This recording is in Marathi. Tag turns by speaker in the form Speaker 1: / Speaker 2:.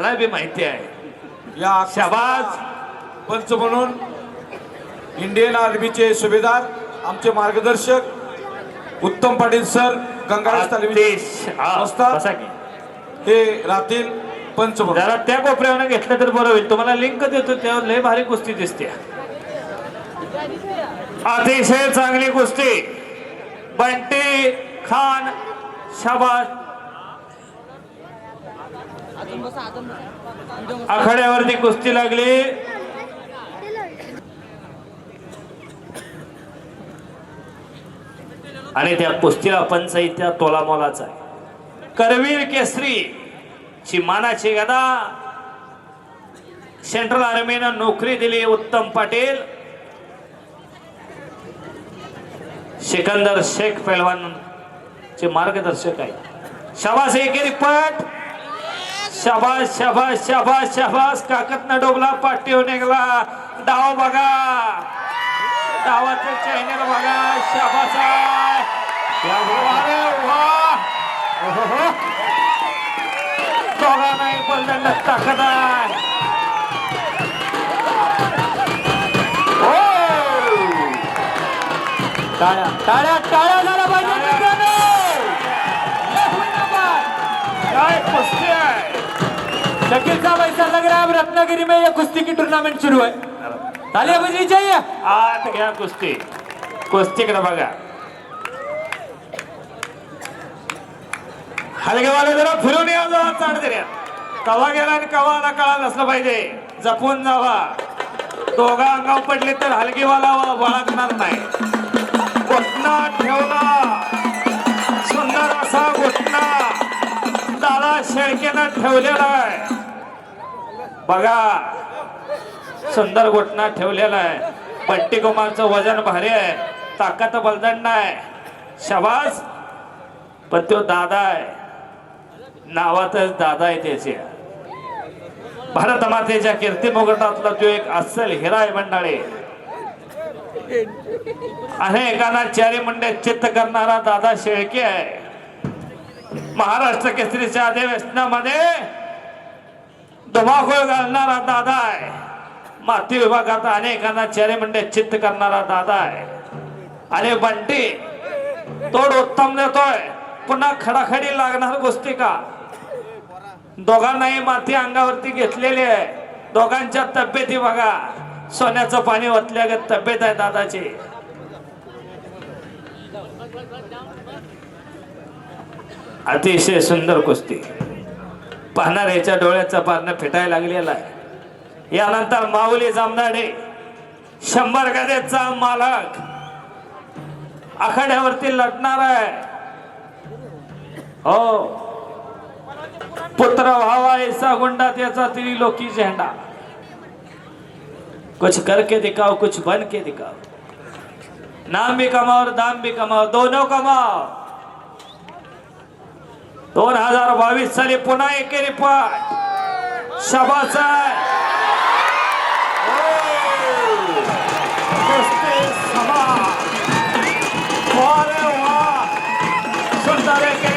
Speaker 1: मला बी माहिती आहे.
Speaker 2: या
Speaker 1: शबाज
Speaker 2: पंच म्हणून इंडियन आर्मीचे सुभेदार आमचे मार्गदर्शक उत्तम पाटील सर गंगाराज
Speaker 1: आदेश. हा,
Speaker 2: राहतील पंच
Speaker 1: जरा त्या कोपऱ्यावर घेतलं तर बरं होईल. तुम्हाला लिंक देतो त्यावर लय भारी कुस्ती दिसते. अतिशय चांगली कुस्ती. बंटी खान शाबाज आखाड्यावरती कुस्ती लागली. आणि त्या कुस्तीला पंच तोलामोलाचा आहे. करवीर केसरी ची मानाची गदा. सेंट्रल आर्मीनं नोकरी दिली उत्तम पाटील. सिकंदर शेख पैलवान चे मार्गदर्शक आहे शाबास एकेरी पट. शाबास शाबास शाबास शाबास. काकत न डोबला पाठी निघाला. डाव बघा. डावाचं चॅनल बघा. शाबास वा. दोघा नाही बलदंड ताकद आहे.
Speaker 3: टाळ्या टाळ्या टाळ्या झाल्या पाहिजे. शकील साहब ऐसा लग रहा है अब रत्नागिरी में ये कुश्ती की टूर्नामेंट शुरू है। तालियां बजनी चाहिए?
Speaker 1: आत घ्या कुस्ती कुस्तीकडे बघा हलगेवाले जरा फिरून या जरा चाड दिल्या कवा गेला आणि कवा आला कळा नसलं पाहिजे. जपून जावा. दोघा अंगाव पडले तर हलगीवाला बाळगणार नाही. घोटणा ठेवला. सुंदर असा घोटणा दादा शेळकेनं ठेवलेला आहे. बघा सुंदर घोटणा ठेवलेला आहे. बट्टी कुमारचं वजन भारी आहे. ताकद बलदंड आहे शबास. पण तो दादा आहे. नावातच दादा आहे त्याचे. भारत मातेच्या कीर्ती मुकुटातला तो एक अस्सल हिरा आहे मंडळी. अनेकांना चारी मंडे चित्त करणारा दादा शेळके आहे. महाराष्ट्र केसरीच्या अधिवेशनामध्ये धुमाखोळ घालणारा दादा आहे. माती विभागात अनेकांना चेहरे म्हणजे चित्त करणारा दादा आहे. अरे बंटी तोड उत्तम देतोय. पुन्हा खडाखडी लागणार गोष्टी का? दोघांनाही माती अंगावरती घेतलेली आहे. दोघांच्या तब्येती बघा. सोन्याचं पाणी ओतल्यागत तब्येत आहे दादाची. अतिशय सुंदर कुस्ती. पाहणाऱ्याच्या डोळ्याचं पारणं फिटायला लागलेलं आहे. यानंतर माऊली जामदाडे शंभर गदेचा मालक आखाड्यावरती लढणार आहे. हो. पुत्र व्हावा ऐसा गुंडा त्याचा त्रिलोकी झेंडा. कुछ करके दिखाओ कुछ बन के दिखाओ. नाम भी कमाओ और दाम भी कमाओ दोनों कमाओ. दोन हजार बावीस साली पुन्हा एकेरी पाठ शबाचा सुंदर